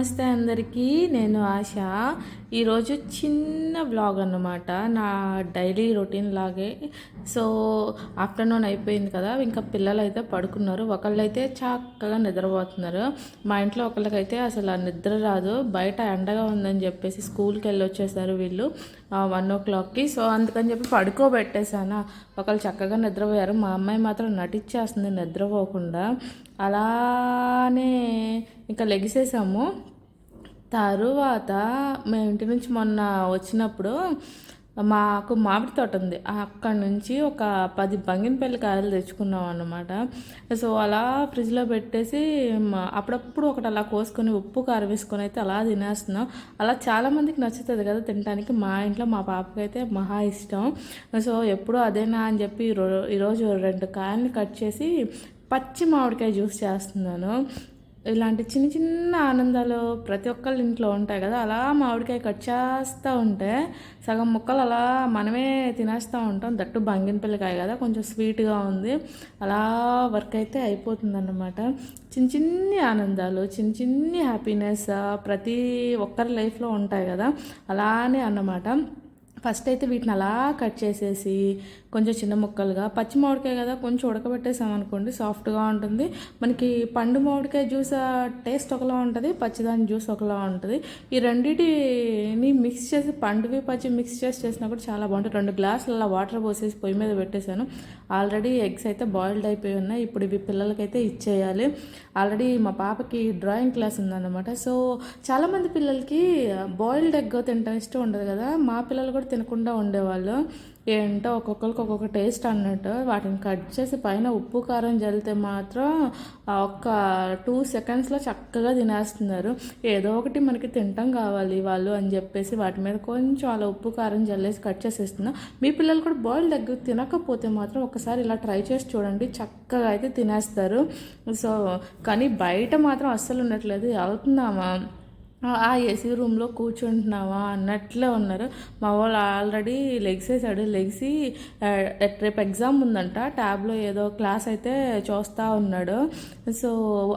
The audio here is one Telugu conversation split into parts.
నమస్తే అందరికీ నేను ఆశ. ఈరోజు చిన్న బ్లాగ్ అన్నమాట. నా డైలీ రొటీన్ లాగే. సో ఆఫ్టర్నూన్ అయిపోయింది కదా ఇంకా పిల్లలు అయితే పడుకున్నారు. ఒకళ్ళైతే చక్కగా నిద్రపోతున్నారు. మా ఇంట్లో ఒకళ్ళకైతే అసలు నిద్ర రాదు. బయట ఎండగా ఉందని చెప్పేసి స్కూల్కి వెళ్ళి వచ్చేసారు వీళ్ళు వన్ ఓ క్లాక్కి. సో అందుకని చెప్పి పడుకోబెట్టేశాను. ఒకళ్ళు చక్కగా నిద్రపోయారు. మా అమ్మాయి మాత్రం నటించేస్తుంది నిద్రపోకుండా. అలానే ఇంకా లెగిసేసాము. తరువాత మేము ఇంటి నుంచి మొన్న వచ్చినప్పుడు మాకు మామిడి తోట ఉంది. అక్కడ నుంచి ఒక పది బంగినపల్లి కాయలు తెచ్చుకున్నాం అన్నమాట. సో అలా ఫ్రిడ్జ్లో పెట్టేసి మా- అప్పుడప్పుడు ఒకటి అలా కోసుకొని ఉప్పు కారం వేసుకొని అయితే అలా తినేస్తున్నాం. అలా చాలామందికి నచ్చుతుంది కదా తినడానికి మా ఇంట్లో మా పాపకి అయితే మహా ఇష్టం. సో ఎప్పుడూ అదేనా అని చెప్పి ఈరోజు రెండు కాయల్ని కట్ చేసి పచ్చి మామిడికాయ జ్యూస్ చేస్తున్నాను. ఇలాంటి చిన్న చిన్న ఆనందాలు ప్రతి ఒక్కళ్ళ ఇంట్లో ఉంటాయి కదా. అలా మామిడికాయ కట్ చేస్తూ ఉంటే సగం ముక్కలు అలా మనమే తినేస్తూ ఉంటాం. దట్టు బంగినపల్లికాయ కదా కొంచెం స్వీట్గా ఉంది. అలా వర్క్ అయితే అయిపోతుందన్నమాట. చిన్న చిన్ని ఆనందాలు చిన్న చిన్ని హ్యాపీనెస్ ప్రతి ఒక్కరి లైఫ్లో ఉంటాయి కదా. అలానే అన్నమాట. ఫస్ట్ అయితే వీటిని అలా కట్ చేసేసి కొంచెం చిన్న ముక్కలుగా. పచ్చి మామిడికాయ కదా కొంచెం ఉడకబెట్టేసాం అనుకోండి సాఫ్ట్గా ఉంటుంది. మనకి పండు మామిడికాయ జ్యూస్ టేస్ట్ ఒకలా ఉంటుంది పచ్చిదాని జ్యూస్ ఒకలా ఉంటుంది. ఈ రెండింటిని మిక్స్ చేసి పండువి పచ్చి మిక్స్ చేసి చేసినా కూడా చాలా బాగుంటుంది రెండు గ్లాసులు అలా వాటర్ పోసేసి పొయ్యి మీద పెట్టేశాను. ఆల్రెడీ ఎగ్స్ అయితే బాయిల్డ్ అయిపోయి ఉన్నాయి. ఇప్పుడు ఇవి పిల్లలకైతే ఇచ్చేయాలి. ఆల్రెడీ మా పాపకి డ్రాయింగ్ క్లాస్ ఉందన్నమాట. సో చాలామంది పిల్లలకి బాయిల్డ్ ఎగ్ తింటాం ఇష్టం ఉండదు కదా. మా పిల్లలు కూడా తినకుండా ఉండేవాళ్ళు. ఏంటో ఒక్కొక్కరికి ఒక్కొక్క టేస్ట్ అన్నట్టు. వాటిని కట్ చేసి పైన ఉప్పు కారం జల్లితే మాత్రం ఒక ఒక్క టూ సెకండ్స్లో చక్కగా తినేస్తున్నారు. ఏదో ఒకటి మనకి తింటాం కావాలి వాళ్ళు అని చెప్పేసి వాటి మీద కొంచెం అలా ఉప్పు కారం జల్లేసి కట్ చేసేస్తున్నాం. మీ పిల్లలు కూడా బాయిల్డ్ ఎగ్ తినకపోతే మాత్రం ఒకసారి ఇలా ట్రై చేసి చూడండి. చక్కగా అయితే తినేస్తారు. సో కానీ బయట మాత్రం అస్సలు ఉండట్లేదు. వెళ్తున్నామా? ఆ ఏసీ రూమ్లో కూర్చుంటున్నావా అన్నట్లే ఉన్నారు. మా వాళ్ళు ఆల్రెడీ లెగ్సేసాడు. లెగ్సి రేపు ఎగ్జామ్ ఉందంట. ట్యాబ్లో ఏదో క్లాస్ అయితే చూస్తూ ఉన్నాడు. సో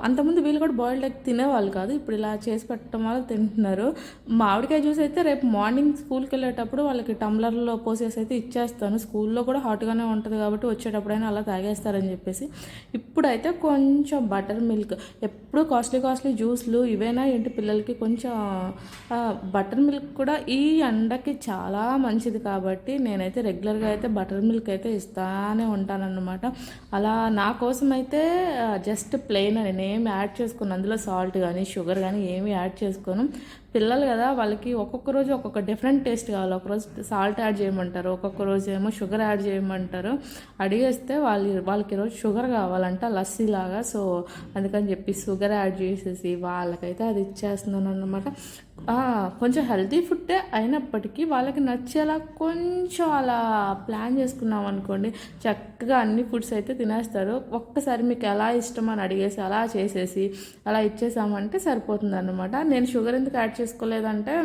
అంతకుముందు వీళ్ళు కూడా బాయిల్డ్ ఎగ్ తినేవాళ్ళు కాదు. ఇప్పుడు ఇలా చేసి పెట్టడం వల్ల తింటున్నారు. మామిడికాయ జ్యూస్ అయితే రేపు మార్నింగ్ స్కూల్కి వెళ్ళేటప్పుడు వాళ్ళకి టంబ్లర్లో పోసేసి అయితే ఇచ్చేస్తాను. స్కూల్లో కూడా హాట్గానే ఉంటుంది కాబట్టి వచ్చేటప్పుడైనా అలా తాగేస్తారని చెప్పేసి. ఇప్పుడైతే కొంచెం బటర్ మిల్క్. ఎప్పుడు కాస్ట్లీ కాస్ట్లీ జ్యూస్లు ఇవేనా ఏంటి పిల్లలకి? కొంచెం కొంచెం బటర్ మిల్క్ కూడా ఈ ఎండకి చాలా మంచిది కాబట్టి నేనైతే రెగ్యులర్గా అయితే బటర్ మిల్క్ అయితే ఇస్తానే ఉంటానన్నమాట. అలా నా కోసం అయితే జస్ట్ ప్లెయిన్ నేను ఏమి యాడ్ చేసుకోను అందులో సాల్ట్ కానీ షుగర్ కానీ ఏమి యాడ్ చేసుకోను. పిల్లలు కదా వాళ్ళకి ఒక్కొక్క రోజు ఒక్కొక్క డిఫరెంట్ టేస్ట్ కావాలి. ఒకరోజు సాల్ట్ యాడ్ చేయమంటారు ఒక్కొక్క రోజు ఏమో షుగర్ యాడ్ చేయమంటారు. అడిగేస్తే వాళ్ళు వాళ్ళకి ఈరోజు షుగర్ కావాలంట లస్సీ లాగా. సో అందుకని చెప్పి షుగర్ యాడ్ చేసేసి వాళ్ళకైతే అది ఇచ్చేస్తున్నాను అన్నమాట కొంచెం హెల్తీ ఫుడ్డే అయినప్పటికీ వాళ్ళకి నచ్చేలా కొంచెం అలా ప్లాన్ చేసుకున్నాం అనుకోండి చక్కగా అన్ని ఫుడ్స్ అయితే తినేస్తారు. ఒక్కసారి మీకు ఎలా ఇష్టం అని అడిగేసి అలా చేసేసి అలా ఇచ్చేసామంటే సరిపోతుంది అనమాట నేను షుగర్ ఎందుకు యాడ్ చేసుకోలేదంటే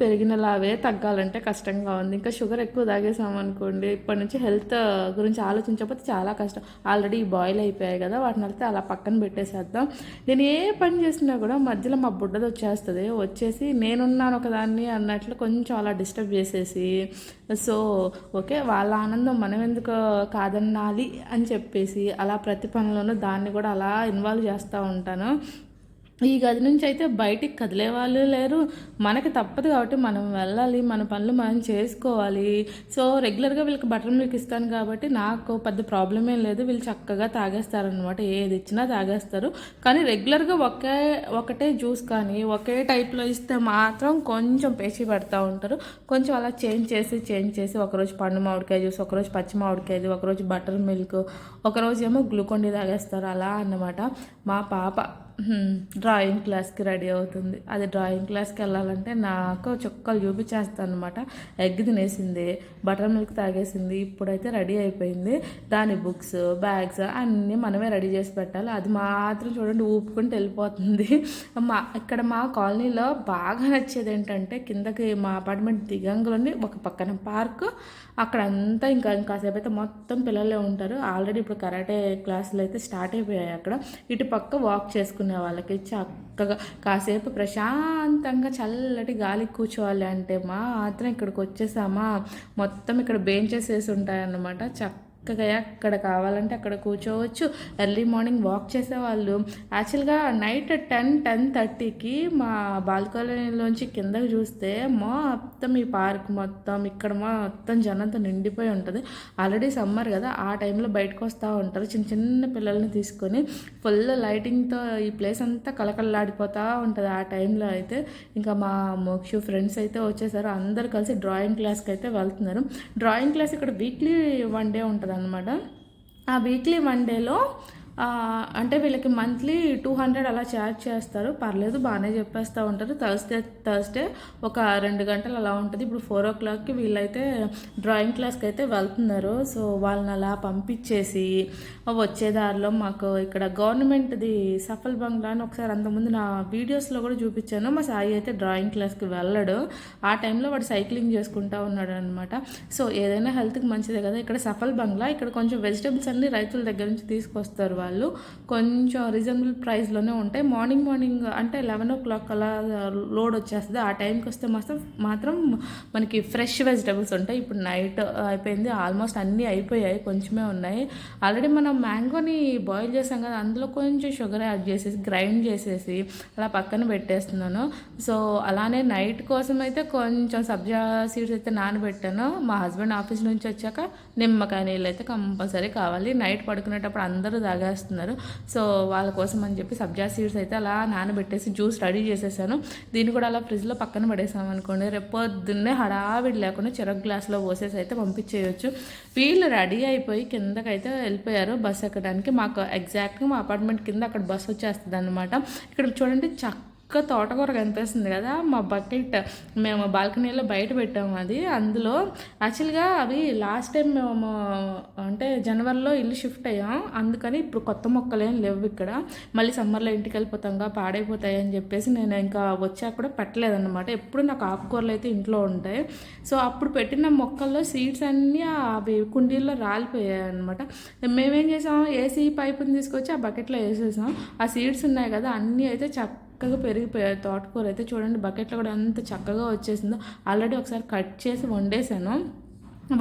పెరిగిన లావే తగ్గాలంటే కష్టంగా ఉంది. ఇంకా షుగర్ ఎక్కువ తాగేసామనుకోండి ఇప్పటి నుంచి హెల్త్ గురించి ఆలోచించకపోతే చాలా కష్టం. ఆల్రెడీ బాయిల్ అయిపోయాయి కదా వాటిని వెళ్తే అలా పక్కన పెట్టేసేద్దాం. నేను ఏ పని చేసినా కూడా మధ్యలో మా బుడ్డది వచ్చేస్తుంది. వచ్చేసి నేనున్నాను ఒకదాన్ని అన్నట్లు కొంచెం అలా డిస్టర్బ్ చేసేసి సో ఓకే వాళ్ళ ఆనందం మనం ఎందుకు కాదన్నాలి అని చెప్పేసి అలా ప్రతి పనిలోనూ దాన్ని కూడా అలా ఇన్వాల్వ్ చేస్తూ ఉంటాను. ఈ గది నుంచి అయితే బయటికి కదిలే వాళ్ళు లేరు. మనకి తప్పదు కాబట్టి మనం వెళ్ళాలి మన పనులు మనం చేసుకోవాలి. సో రెగ్యులర్గా వీళ్ళకి బటర్ మిల్క్ ఇస్తాను కాబట్టి నాకు పెద్ద ప్రాబ్లం ఏం లేదు. వీళ్ళు చక్కగా తాగేస్తారనమాట ఏది ఇచ్చినా తాగేస్తారు. కానీ రెగ్యులర్గా ఒకే ఒకటే జ్యూస్ కానీ ఒకే టైప్లో ఇస్తే మాత్రం కొంచెం పేచి పెడతా ఉంటారు. కొంచెం అలా చేంజ్ చేసి చేంజ్ చేసి ఒకరోజు పండు మామిడికాయ జ్యూస్ ఒకరోజు పచ్చి మామిడికాయ ఒకరోజు బటర్ మిల్క్ ఒకరోజు ఏమో గ్లూకొండి తాగేస్తారు. అలా అన్నమాట. మా పాప డ్రాయింగ్ క్లాస్కి రెడీ అవుతుంది. అది డ్రాయింగ్ క్లాస్కి వెళ్ళాలంటే నాకు చుక్కలు చూపించేస్తాను అనమాట ఎగ్ తినేసింది బటర్ మిల్క్ తాగేసింది ఇప్పుడైతే రెడీ అయిపోయింది. దాని బుక్స్ బ్యాగ్స్ అన్నీ మనమే రెడీ చేసి పెట్టాలి. అది మాత్రం చూడండి ఊపుకుంటూ వెళ్ళిపోతుంది. మా ఇక్కడ మా కాలనీలో బాగా నచ్చేది ఏంటంటే కిందకి మా అపార్ట్మెంట్ దిగంలోని ఒక పక్కన పార్క్. అక్కడ అంతా ఇంకా కాసేపు అయితే మొత్తం పిల్లలే ఉంటారు. ఆల్రెడీ ఇప్పుడు కరాటే క్లాసులు అయితే స్టార్ట్ అయిపోయాయి అక్కడ. ఇటు పక్క వాక్ చేసుకుని చేసుకునే వాళ్ళకి చక్కగా కాసేపు ప్రశాంతంగా చల్లటి గాలి కూర్చోవాలి అంటే మాత్రం ఇక్కడికి వచ్చేసామా? మొత్తం ఇక్కడ బెంచెస్ వేసి ఉంటాయన్నమాట. చక్క చక్కగా అక్కడ కావాలంటే అక్కడ కూర్చోవచ్చు. ఎర్లీ మార్నింగ్ వాక్ చేసేవాళ్ళు. యాక్చువల్గా నైట్ టెన్ టెన్ థర్టీకి మా బాల్కనీలోంచి కిందకి చూస్తే మొత్తం ఈ పార్క్ మొత్తం ఇక్కడ మొత్తం జనంతో నిండిపోయి ఉంటుంది. ఆల్రెడీ సమ్మర్ కదా ఆ టైంలో బయటకు వస్తూ ఉంటారు. చిన్న చిన్న పిల్లల్ని తీసుకొని ఫుల్ లైటింగ్తో ఈ ప్లేస్ అంతా కలకల్లాడిపోతూ ఉంటుంది ఆ టైంలో అయితే. ఇంకా మా మోక్షు ఫ్రెండ్స్ అయితే వచ్చేసారు. అందరు కలిసి డ్రాయింగ్ క్లాస్కి అయితే వెళ్తున్నారు. డ్రాయింగ్ క్లాస్ ఇక్కడ వీక్లీ వన్ డే ఉంటుంది. అనమాట ఆ వీక్లీ వన్ డేలో అంటే వీళ్ళకి మంత్లీ టూ హండ్రెడ్ అలా ఛార్జ్ చేస్తారు. పర్లేదు బాగానే చెప్పేస్తూ ఉంటారు. థర్స్డే థర్స్డే ఒక రెండు గంటలు అలా ఉంటుంది. ఇప్పుడు ఫోర్ ఓ క్లాక్కి వీళ్ళైతే డ్రాయింగ్ క్లాస్కి అయితే వెళ్తున్నారు. సో వాళ్ళని అలా పంపించేసి వచ్చే దారిలో మాకు ఇక్కడ గవర్నమెంట్ది సఫల్ బంగ్లా అని ఒకసారి అంతకుముందు నా వీడియోస్లో కూడా చూపించాను. మా సాయి అయితే డ్రాయింగ్ క్లాస్కి వెళ్ళడు. ఆ టైంలో వాడు సైక్లింగ్ చేసుకుంటా ఉన్నాడు అనమాట సో ఏదైనా హెల్త్కి మంచిదే కదా. ఇక్కడ సఫల్ బంగ్లా. ఇక్కడ కొంచెం వెజిటబుల్స్ అన్ని రైతుల దగ్గర నుంచి తీసుకొస్తారు వాళ్ళు కొంచెం రీజనబుల్ ప్రైస్లోనే ఉంటాయి. మార్నింగ్ మార్నింగ్ అంటే లెవెన్ ఓ క్లాక్ అలా లోడ్ వచ్చేస్తుంది. ఆ టైంకి వస్తే మాత్రం మాత్రం మనకి ఫ్రెష్ వెజిటేబుల్స్ ఉంటాయి. ఇప్పుడు నైట్ అయిపోయింది. ఆల్మోస్ట్ అన్నీ అయిపోయాయి. కొంచెమే ఉన్నాయి. ఆల్రెడీ మనం మ్యాంగోని బాయిల్ చేసాం కదా అందులో కొంచెం షుగర్ యాడ్ చేసేసి గ్రైండ్ చేసేసి అలా పక్కన పెట్టేస్తున్నాను. సో అలానే నైట్ కోసం అయితే కొంచెం సబ్జా సీడ్స్ అయితే నానబెట్టాను. మా హస్బెండ్ ఆఫీస్ నుంచి వచ్చాక నిమ్మకాయ నీళ్ళు అయితే కంపల్సరీ కావాలి. నైట్ పడుకునేటప్పుడు అందరూ చేస్తున్నారు. సో వాళ్ళ కోసం అని చెప్పి సబ్జా సీడ్స్ అయితే అలా నానబెట్టేసి జ్యూస్ రెడీ చేసేసాను. దీన్ని కూడా అలా ఫ్రిడ్జ్లో పక్కన పడేసాం అనుకోండి రేపు పొద్దున్నే హడావిడి లేకుండా చెరకు గ్లాస్లో పోసేసి అయితే పంపించేయచ్చు. వీళ్ళు రెడీ అయిపోయి కిందకైతే వెళ్ళిపోయారు బస్ ఎక్కడానికి. మాకు ఎగ్జాక్ట్గా మా అపార్ట్మెంట్ కింద అక్కడ బస్ వచ్చేస్తుంది అనమాట ఇక్కడ చూడండి చక్క ఒక్క తోటకూర కనిపిస్తుంది కదా మా బకెట్. మేము బాల్కనీలో బయట పెట్టాము అది. అందులో యాక్చువల్గా అవి లాస్ట్ టైం మేము అంటే జనవరిలో ఇల్లు షిఫ్ట్ అయ్యాం. అందుకని ఇప్పుడు కొత్త మొక్కలు ఏం లేవు ఇక్కడ. మళ్ళీ సమ్మర్లో ఇంటికి వెళ్ళిపోతాంగా పాడైపోతాయి అని చెప్పేసి నేను ఇంకా వచ్చాక కూడా పెట్టలేదన్నమాట. ఎప్పుడు నాకు ఆకుకూరలు అయితే ఇంట్లో ఉంటాయి. సో అప్పుడు పెట్టిన మొక్కల్లో సీడ్స్ అన్నీ అవి కుండీల్లో రాలిపోయాయి అనమాట మేమేం చేసాం ఏసీ పైపుని తీసుకొచ్చి ఆ బకెట్లో వేసేసాం. ఆ సీడ్స్ ఉన్నాయి కదా అన్నీ అయితే చక్క చక్కగా పెరిగిపోయాయి తోటకూర అయితే చూడండి బకెట్లో కూడా ఎంత చక్కగా వచ్చేసిందో. ఆల్రెడీ ఒకసారి కట్ చేసి వండేసాను.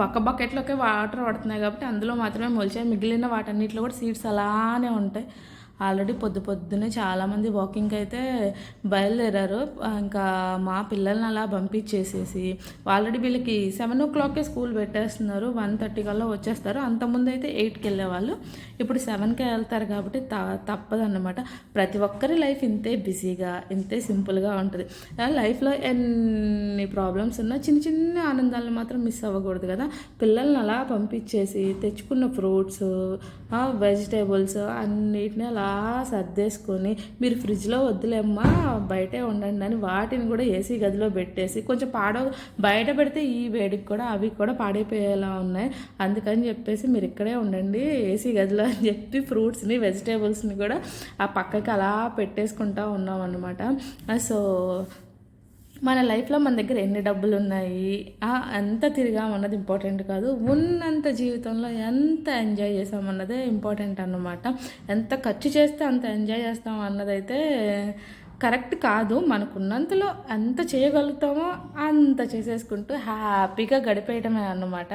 ఒక్క బకెట్లోకి వాటర్ పడుతున్నాయి కాబట్టి అందులో మాత్రమే మొలిచాయి. మిగిలిన వాటన్నిటిలో కూడా సీడ్స్ అలానే ఉంటాయి. ఆల్రెడీ పొద్దు పొద్దునే చాలామంది వాకింగ్కి అయితే బయలుదేరారు. ఇంకా మా పిల్లల్ని అలా పంపించేసేసి ఆల్రెడీ వీళ్ళకి సెవెన్ ఓ క్లాక్కే స్కూల్ పెట్టేస్తున్నారు. వన్ థర్టీ కల్లా వచ్చేస్తారు. అంతకుముందు అయితే ఎయిట్కి వెళ్ళేవాళ్ళు. ఇప్పుడు సెవెన్కే వెళ్తారు కాబట్టి త తప్పదన్నమాట. ప్రతి ఒక్కరి లైఫ్ ఇంతే బిజీగా ఇంతే సింపుల్గా ఉంటుంది. లైఫ్లో ఎన్ని ప్రాబ్లమ్స్ ఉన్నా చిన్న చిన్న ఆనందాలను మాత్రం మిస్ అవ్వకూడదు కదా. పిల్లల్ని అలా పంపించేసి తెచ్చుకున్న ఫ్రూట్స్ వెజిటేబుల్స్ అన్నిటిని అలా సర్దేసుకొని మీరు ఫ్రిడ్జ్లో వద్దులేమ్మా బయటే ఉండండి అని వాటిని కూడా ఏసీ గదిలో పెట్టేసి కొంచెం పాడ బయట పెడితే ఈ వేడికి కూడా అవి కూడా పాడైపోయేలా ఉన్నాయి. అందుకని చెప్పేసి మీరు ఇక్కడే ఉండండి ఏసీ గదిలో అని చెప్పి ఫ్రూట్స్ని వెజిటేబుల్స్ని కూడా ఆ పక్కకి అలా పెట్టేసుకుంటా ఉన్నాం అనమాట సో మన లైఫ్లో మన దగ్గర ఎన్ని డబ్బులు ఉన్నాయి ఎంత తిరిగామన్నది ఇంపార్టెంట్ కాదు. ఉన్నంత జీవితంలో ఎంత ఎంజాయ్ చేసామన్నదే ఇంపార్టెంట్ అన్నమాట. ఎంత ఖర్చు చేస్తే అంత ఎంజాయ్ చేస్తాం అన్నదైతే కరెక్ట్ కాదు. మనకున్నంతలో ఎంత చేయగలుగుతామో అంత చేసేసుకుంటూ హ్యాపీగా గడిపేయటమే అన్నమాట.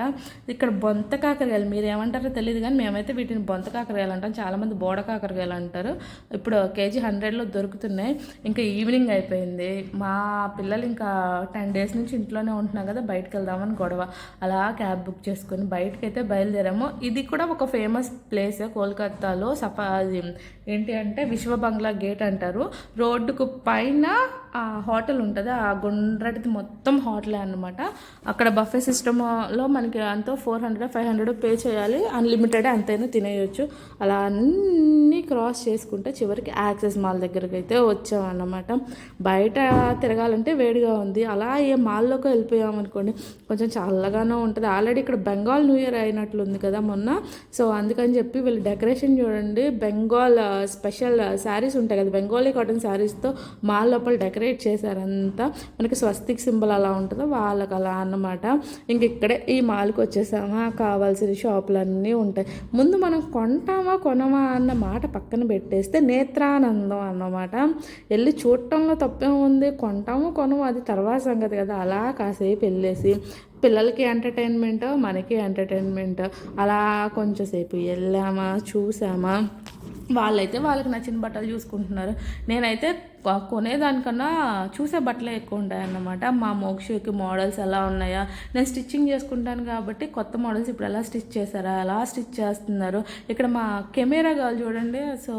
ఇక్కడ బొంత కాకరకాయలు మీరు ఏమంటారో తెలియదు కానీ మేమైతే వీటిని బొంత కాకరకాయలు అంటాం. చాలామంది బోడ కాకరకాయలు అంటారు. ఇప్పుడు కేజీ హండ్రెడ్లో దొరుకుతున్నాయి. ఇంకా ఈవినింగ్ అయిపోయింది. మా పిల్లలు ఇంకా టెన్ డేస్ నుంచి ఇంట్లోనే ఉంటున్నాం కదా బయటకు వెళ్దామని గొడవ. అలా క్యాబ్ బుక్ చేసుకొని బయటకు అయితే బయలుదేరాము. ఇది కూడా ఒక ఫేమస్ ప్లేస్. కోల్కత్తాలో సఫా ఏంటి అంటే విశ్వ బంగ్లా గేట్ అంటారు. రోడ్డు రోడ్డుకు పైన ఆ హోటల్ ఉంటుంది ఆ గుండ్రటిది మొత్తం హోటలే అనమాట అక్కడ బఫే సిస్టమ్లో మనకి అంతా four hundred five hundred pay చేయాలి. అన్లిమిటెడ్ అంతైనా తినేయచ్చు. అలా అన్నీ క్రాస్ చేసుకుంటే చివరికి యాక్సెస్ మాల్ దగ్గరికి అయితే వచ్చామన్నమాట. బయట తిరగాలంటే వేడిగా ఉంది. అలా ఏ మాల్లోకి వెళ్ళిపోయామనుకోండి కొంచెం చల్లగానే ఉంటుంది. ఆల్రెడీ ఇక్కడ బెంగాల్ న్యూ ఇయర్ అయినట్లుంది కదా మొన్న. సో అందుకని చెప్పి వీళ్ళు డెకరేషన్ చూడండి. బెంగాల్ స్పెషల్ శారీస్ ఉంటాయి కదా బెంగాలీ కాటన్ శారీస్తో మాల్ లోపల డెకరేషన్ డెకరేట్ చేశారంతా. మనకి స్వస్తిక్ సింబల్ అలా ఉంటుందో? వాళ్ళకి అలా అన్నమాట. ఇంక ఇక్కడే ఈ మాల్కి వచ్చేసామా? కావాల్సిన షాపులన్నీ ఉంటాయి. ముందు మనం కొంటామా కొనమా అన్న మాట పక్కన పెట్టేస్తే నేత్రానందం అన్నమాట. వెళ్ళి చూడటంలో తప్పేం ఉంది. కొంటాము కొనము అది తర్వాత సంగతి కదా. అలా కాసేపు వెళ్ళేసి పిల్లలకి ఎంటర్టైన్మెంట్ మనకి ఎంటర్టైన్మెంట్ అలా కొంచెంసేపు వెళ్ళామా చూసామా. వాళ్ళైతే వాళ్ళకి నచ్చిన బట్టలు చూసుకుంటున్నారు. నేనైతే కొనేదానికన్నా చూసే బట్టలే ఎక్కువ ఉంటాయన్నమాట. మా మోక్షకి మోడల్స్ ఎలా ఉన్నాయా? నేను స్టిచ్చింగ్ చేసుకుంటాను కాబట్టి కొత్త మోడల్స్ ఇప్పుడు ఎలా స్టిచ్ చేశారా? ఎలా స్టిచ్ చేస్తున్నారు? ఇక్కడ మా కెమెరా గాలు చూడండి. సో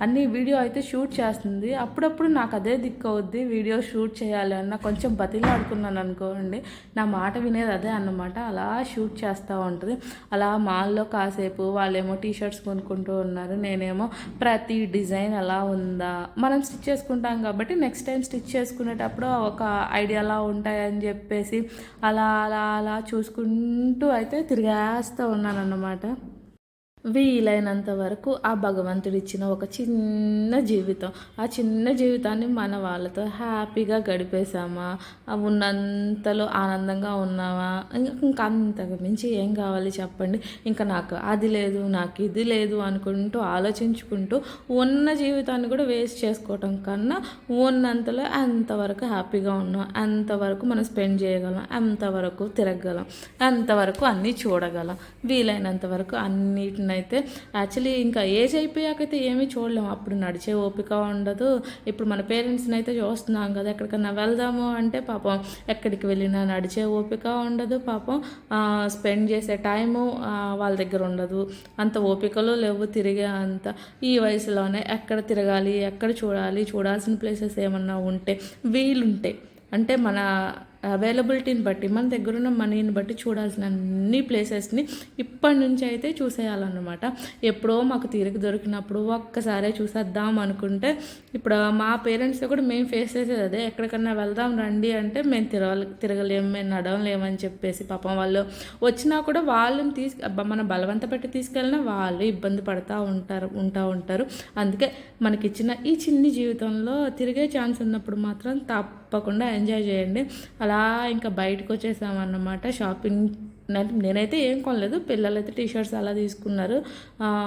అన్ని వీడియో అయితే షూట్ చేస్తుంది. అప్పుడప్పుడు నాకు అదే దిక్కు అవుద్ది. వీడియో షూట్ చేయాలి అన్న కొంచెం బతిలాడుకున్నాను అనుకోండి. నా మాట వినేది అదే అన్నమాట. అలా షూట్ చేస్తూ ఉంటుంది. అలా మాల్లో కాసేపు వాళ్ళేమో టీ షర్ట్స్ కొనుక్కుంటూ ఉన్నారు. నేనేమో ప్రతి డిజైన్ ఎలా ఉందా? మనం స్టిచ్ చేసుకుంటాం కాబట్టి నెక్స్ట్ టైం స్టిచ్ చేసుకునేటప్పుడు ఒక ఐడియాలా ఉంటాయని చెప్పేసి అలా అలా అలా చూసుకుంటూ అయితే తిరిగేస్తూ ఉన్నాను అన్నమాట వీలైనంత వరకు ఆ భగవంతుడు ఇచ్చిన ఒక చిన్న జీవితం. ఆ చిన్న జీవితాన్ని మన వాళ్ళతో హ్యాపీగా గడిపేశామా? ఉన్నంతలో ఆనందంగా ఉన్నామా ఇంకా ఇంకా అంతకు మించి ఏం కావాలి చెప్పండి. ఇంకా నాకు అది లేదు నాకు ఇది లేదు అనుకుంటూ ఆలోచించుకుంటూ ఉన్న జీవితాన్ని కూడా వేస్ట్ చేసుకోవటం కన్నా ఉన్నంతలో అంతవరకు హ్యాపీగా ఉన్నాం అంతవరకు మనం స్పెండ్ చేయగలం అంతవరకు తిరగగలం అంతవరకు అన్నీ చూడగలం వీలైనంత వరకు అయితే యాక్చువల్లీ ఇంకా ఏజ్ అయిపోయాకైతే ఏమీ చూడలేము అప్పుడు నడిచే ఓపిక ఉండదు. ఇప్పుడు మన పేరెంట్స్ని అయితే చూస్తున్నాం కదా ఎక్కడికన్నా వెళ్దాము అంటే పాపం ఎక్కడికి వెళ్ళినా నడిచే ఓపిక ఉండదు పాపం. స్పెండ్ చేసే టైము వాళ్ళ దగ్గర ఉండదు. అంత ఓపికలు లేవు తిరిగే అంత. ఈ వయసులోనే ఎక్కడ తిరగాలి ఎక్కడ చూడాలి చూడాల్సిన ప్లేసెస్ ఏమన్నా ఉంటే వీలుంటే. అంటే మన అవైలబిలిటీని బట్టి మన దగ్గర ఉన్న మనీని బట్టి చూడాల్సిన అన్ని ప్లేసెస్ని ఇప్పటి నుంచి అయితే చూసేయాలన్నమాట. ఎప్పుడో మాకు తీరిక దొరికినప్పుడు ఒక్కసారే చూసేద్దాం అనుకుంటే ఇప్పుడు మా పేరెంట్స్ కూడా మేము ఫేస్ చేసేది అదే. ఎక్కడికన్నా వెళ్దాం రండి అంటే మేము తిరగ తిరగలేము మేము నడవలేమని చెప్పేసి పాపం వాళ్ళు వచ్చినా కూడా వాళ్ళని తీసు మన బలవంత పెట్టి తీసుకెళ్ళినా వాళ్ళు ఇబ్బంది పడతా ఉంటారు ఉంటా ఉంటారు. అందుకే మనకిచ్చిన ఈ చిన్ని జీవితంలో తిరిగే ఛాన్స్ ఉన్నప్పుడు మాత్రం తప్పకుండా ఎంజాయ్ చేయండి. అలా ఇంకా బయటకు వచ్చేసామన్నమాట. షాపింగ్ నే- నేనైతే ఏం కొనలేదు. పిల్లలైతే టీ షర్ట్స్ అలా తీసుకున్నారు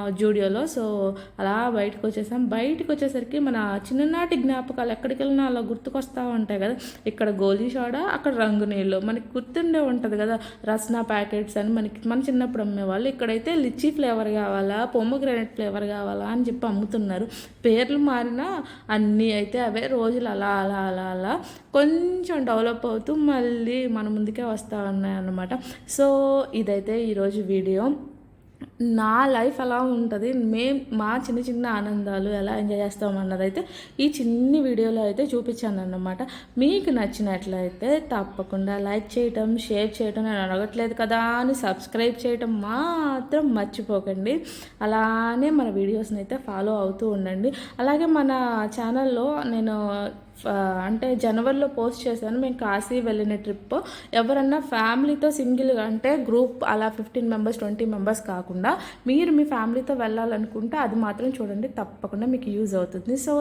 జూడియోలో. సో అలా బయటకు వచ్చేసాం బయటకు వచ్చేసరికి మన చిన్ననాటి జ్ఞాపకాలు ఎక్కడికి వెళ్ళినా అలా గుర్తుకొస్తూ ఉంటాయి కదా. ఇక్కడ గోలీ సోడా అక్కడ రంగు నీళ్ళు. మనకి గుర్తుండే ఉంటుంది కదా రస్నా ప్యాకెట్స్ అని మనకి మన చిన్నప్పుడు అమ్మేవాళ్ళు. ఇక్కడైతే లిచ్చీ ఫ్లేవర్ కావాలా పొమ్మగ్రానైట్ ఫ్లేవర్ కావాలా అని చెప్పి అమ్ముతున్నారు. పేర్లు మారినా అన్నీ అయితే అవే. రోజులు అలా అలా అలా అలా కొంచెం డెవలప్ అవుతూ మళ్ళీ మన ముందుకే వస్తూ ఉన్నాయి అన్నమాట సో ఇదైతే ఈరోజు వీడియో. నా లైఫ్ ఎలా ఉంటుంది? మేం మా చిన్న చిన్న ఆనందాలు ఎలా ఎంజాయ్ చేస్తాం అన్నదైతే ఈ చిన్ని వీడియోలో అయితే చూపించాను అన్నమాట మీకు నచ్చినట్లయితే తప్పకుండా లైక్ చేయటం షేర్ చేయటం నేను అడగట్లేదు కదా అని సబ్స్క్రైబ్ చేయటం మాత్రం మర్చిపోకండి. అలానే మన వీడియోస్ని అయితే ఫాలో అవుతూ ఉండండి. అలాగే మన ఛానల్లో నేను అంటే జనవరిలో పోస్ట్ చేశాను. మేము కాశీ వెళ్ళిన ట్రిప్. ఎవరన్నా ఫ్యామిలీతో సింగిల్ అంటే గ్రూప్ అలా ఫిఫ్టీన్ మెంబర్స్ ట్వంటీ మెంబర్స్ కాకుండా మీరు మీ ఫ్యామిలీతో వెళ్ళాలనుకుంటే అది మాత్రం చూడండి తప్పకుండా మీకు యూజ్ అవుతుంది. సో